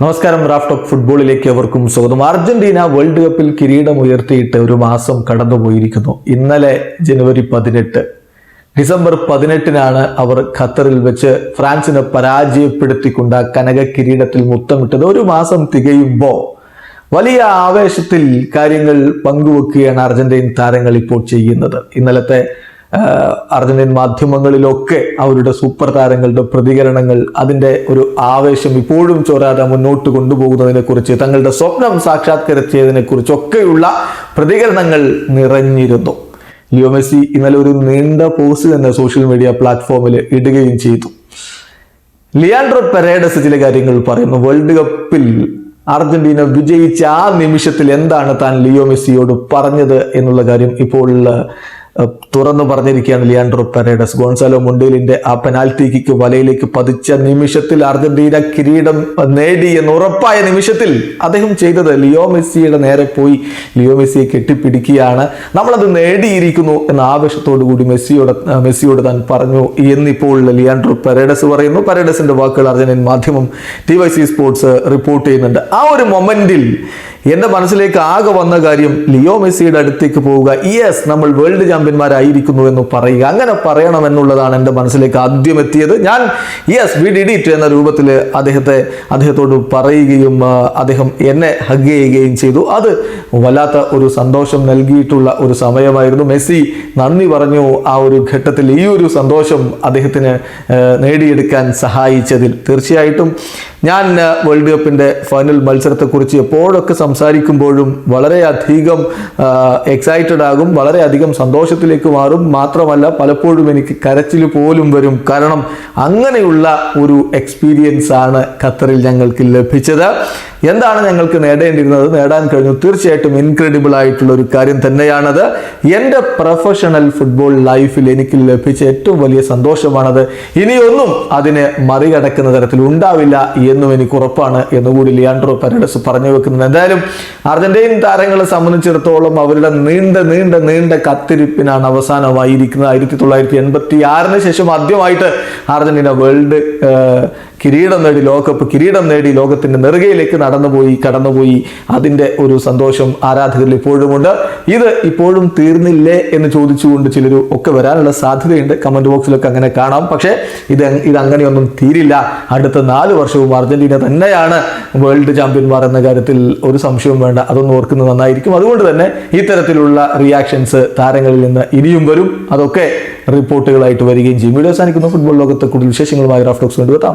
നമസ്കാരം Raf top ഫുട്ബോളിലേക്ക് അവർക്കും സ്വാഗതം. അർജന്റീന വേൾഡ് കപ്പിൽ കിരീടം ഉയർത്തിയിട്ട് ഒരു മാസം കടന്നുപോയിരിക്കുന്നു. ഇന്നലെ ജനുവരി പതിനെട്ട്. ഡിസംബർ പതിനെട്ടിനാണ് അവർ ഖത്തറിൽ വെച്ച് ഫ്രാൻസിനെ പരാജയപ്പെടുത്തിക്കൊണ്ട് കനക കിരീടത്തിൽ മുത്തമിട്ടത്. ഒരു മാസം തികയുമ്പോൾ വലിയ ആവേശത്തിൽ കാര്യങ്ങൾ പങ്കുവെക്കുകയാണ് അർജന്റീൻ താരങ്ങൾ ഇപ്പോൾ ചെയ്യുന്നത്. ഇന്നലത്തെ അർജന്റീൻ മാധ്യമങ്ങളിലൊക്കെ അവരുടെ സൂപ്പർ താരങ്ങളുടെ പ്രതികരണങ്ങൾ അതിന്റെ ഒരു ആവേശം ഇപ്പോഴും ചോരാതെ മുന്നോട്ട് കൊണ്ടുപോകുന്നതിനെ കുറിച്ച് തങ്ങളുടെ സ്വപ്നം സാക്ഷാത്കരിച്ചതിനെ കുറിച്ചൊക്കെയുള്ള പ്രതികരണങ്ങൾ നിറഞ്ഞിരുന്നു. ലിയോ മെസ്സി ഇന്നലെ ഒരു നീണ്ട പോസ്റ്റ് തന്നെ സോഷ്യൽ മീഡിയ പ്ലാറ്റ്ഫോമിൽ ഇടുകയും ചെയ്തു. ലിയാൻഡ്രോ പെരേഡസ് ചില കാര്യങ്ങൾ പറയുന്നു. വേൾഡ് കപ്പിൽ അർജന്റീന വിജയിച്ച ആ നിമിഷത്തിൽ എന്താണ് താൻ ലിയോ മെസ്സിയോട് പറഞ്ഞത് എന്നുള്ള കാര്യം ഇപ്പോൾ തുറന്നു പറഞ്ഞിരിക്കുകയാണ് ലിയാൻഡ്രോ പെരേഡസ് ഗോൺസാലോ മുണ്ടേലിന്റെ ആ പെനാൽറ്റി കിക്ക് വലയിലേക്ക് പതിച്ച നിമിഷത്തിൽ അർജന്റീന കിരീടം നേടി എന്ന് ഉറപ്പായ നിമിഷത്തിൽ അദ്ദേഹം ചെയ്തത് ലിയോ മെസ്സിയുടെ നേരെ പോയി. ലിയോ മെസ്സിയെ കെട്ടിപ്പിടിക്കുകയാണ്. നമ്മളത് നേടിയിരിക്കുന്നു എന്ന ആവേശത്തോടു കൂടി മെസ്സിയോട് മെസ്സിയോട് താൻ പറഞ്ഞു. എന്നിപ്പോൾ ലിയാൻഡ്രോ പെരേഡസ് പറയുന്നു. പെരേഡസിന്റെ വാക്കുകൾ അർജന്റീൻ മാധ്യമം T Y C sports report ചെയ്യുന്നുണ്ട്. ആ ഒരു മൊമെന്റിൽ എന്റെ മനസ്സിലേക്ക് ആകെ വന്ന കാര്യം ലിയോ മെസ്സിയുടെ അടുത്തേക്ക് പോവുക. യെസ് നമ്മൾ വേൾഡ് ചാമ്പ്യന്മാരായിരിക്കുന്നു എന്ന് പറയുക. അങ്ങനെ പറയണം എന്നുള്ളതാണ് എന്റെ മനസ്സിലേക്ക് ആദ്യം എത്തിയത്. ഞാൻ യെസ് വി ഡിഡ് ഇറ്റ് എന്ന രൂപത്തിൽ അദ്ദേഹത്തെ അദ്ദേഹത്തോട് പറയുകയും അദ്ദേഹം എന്നെ ഹഗ് ചെയ്യുകയും ചെയ്തു. അത് വല്ലാത്ത ഒരു സന്തോഷം നൽകിയിട്ടുള്ള ഒരു സമയമായിരുന്നു. മെസ്സി നന്ദി പറഞ്ഞു ആ ഒരു ഘട്ടത്തിൽ ഈ ഒരു സന്തോഷം അദ്ദേഹത്തിന് നേടിയെടുക്കാൻ സഹായിച്ചതിൽ. തീർച്ചയായിട്ടും ഞാൻ വേൾഡ് കപ്പിന്റെ ഫൈനൽ മത്സരത്തെക്കുറിച്ച് എപ്പോഴൊക്കെ സംസാരിക്കുമ്പോഴും വളരെയധികം എക്സൈറ്റഡ് ആകും വളരെയധികം സന്തോഷത്തിലേക്ക് മാറും. മാത്രമല്ല പലപ്പോഴും എനിക്ക് കരച്ചിൽ പോലും വരും. കാരണം അങ്ങനെയുള്ള ഒരു എക്സ്പീരിയൻസ് ആണ് ഖത്തറിൽ ഞങ്ങൾക്ക് ലഭിച്ചത്. എന്താണ് ഞങ്ങൾക്ക് നേടേണ്ടിയിരുന്നത്? നേടാൻ കഴിഞ്ഞു. തീർച്ചയായിട്ടും ഇൻക്രെഡിബിൾ ആയിട്ടുള്ള ഒരു കാര്യം തന്നെയാണത്. എന്റെ പ്രൊഫഷണൽ ഫുട്ബോൾ ലൈഫിൽ എനിക്ക് ലഭിച്ച ഏറ്റവും വലിയ സന്തോഷമാണത്. ഇനിയൊന്നും അതിനെ മറികടക്കുന്ന തരത്തിൽ ഉണ്ടാവില്ല എന്നും എനിക്ക് ഉറപ്പാണ് എന്നുകൂടി ലിയാൻഡ്രോ പരഡസ് പറഞ്ഞു വെക്കുന്നത് എന്തായാലും അർജന്റീൻ താരങ്ങളെ സംബന്ധിച്ചിടത്തോളം അവരുടെ നീണ്ട നീണ്ട നീണ്ട കത്തിരിപ്പിനാണ് അവസാനമായിരിക്കുന്നത്. ആയിരത്തി തൊള്ളായിരത്തി എൺപത്തി ആറിന് ശേഷം ആദ്യമായിട്ട് അർജന്റീന വേൾഡ് കിരീടം നേടി ലോകകപ്പ് കിരീടം നേടി ലോകത്തിന്റെ നെറുകയിലേക്ക് നടന്നുപോയി കടന്നുപോയി. അതിന്റെ ഒരു സന്തോഷം ആരാധകരിൽ ഇപ്പോഴുമുണ്ട്. ഇത് ഇപ്പോഴും തീർന്നില്ലേ എന്ന് ചോദിച്ചുകൊണ്ട് ചിലർ ഒക്കെ വരാനുള്ള സാധ്യതയുണ്ട്. കമന്റ് ബോക്സിലൊക്കെ അങ്ങനെ കാണാം. പക്ഷേ ഇത് ഇത് അങ്ങനെയൊന്നും തീരില്ല. അടുത്ത നാല് വർഷവും അർജന്റീന തന്നെയാണ് വേൾഡ് ചാമ്പ്യന്മാർ എന്ന കാര്യത്തിൽ ഒരു സംശയവും വേണ്ട. അതൊന്നും ഓർക്കുന്നത് നന്നായിരിക്കും. അതുകൊണ്ട് തന്നെ ഇത്തരത്തിലുള്ള റിയാക്ഷൻസ് താരങ്ങളിൽ നിന്ന് ഇനിയും വരും. അതൊക്കെ റിപ്പോർട്ടുകളായിട്ട് വരികയും ചെയ്യും. വീഡിയോ സാധിക്കുന്ന ഫുട്ബോൾ ലോകത്തെ കൂടുതൽ വിശേഷങ്ങളുമായി റാഫ്റ്റോക്സ് കൊണ്ടുവെത്താം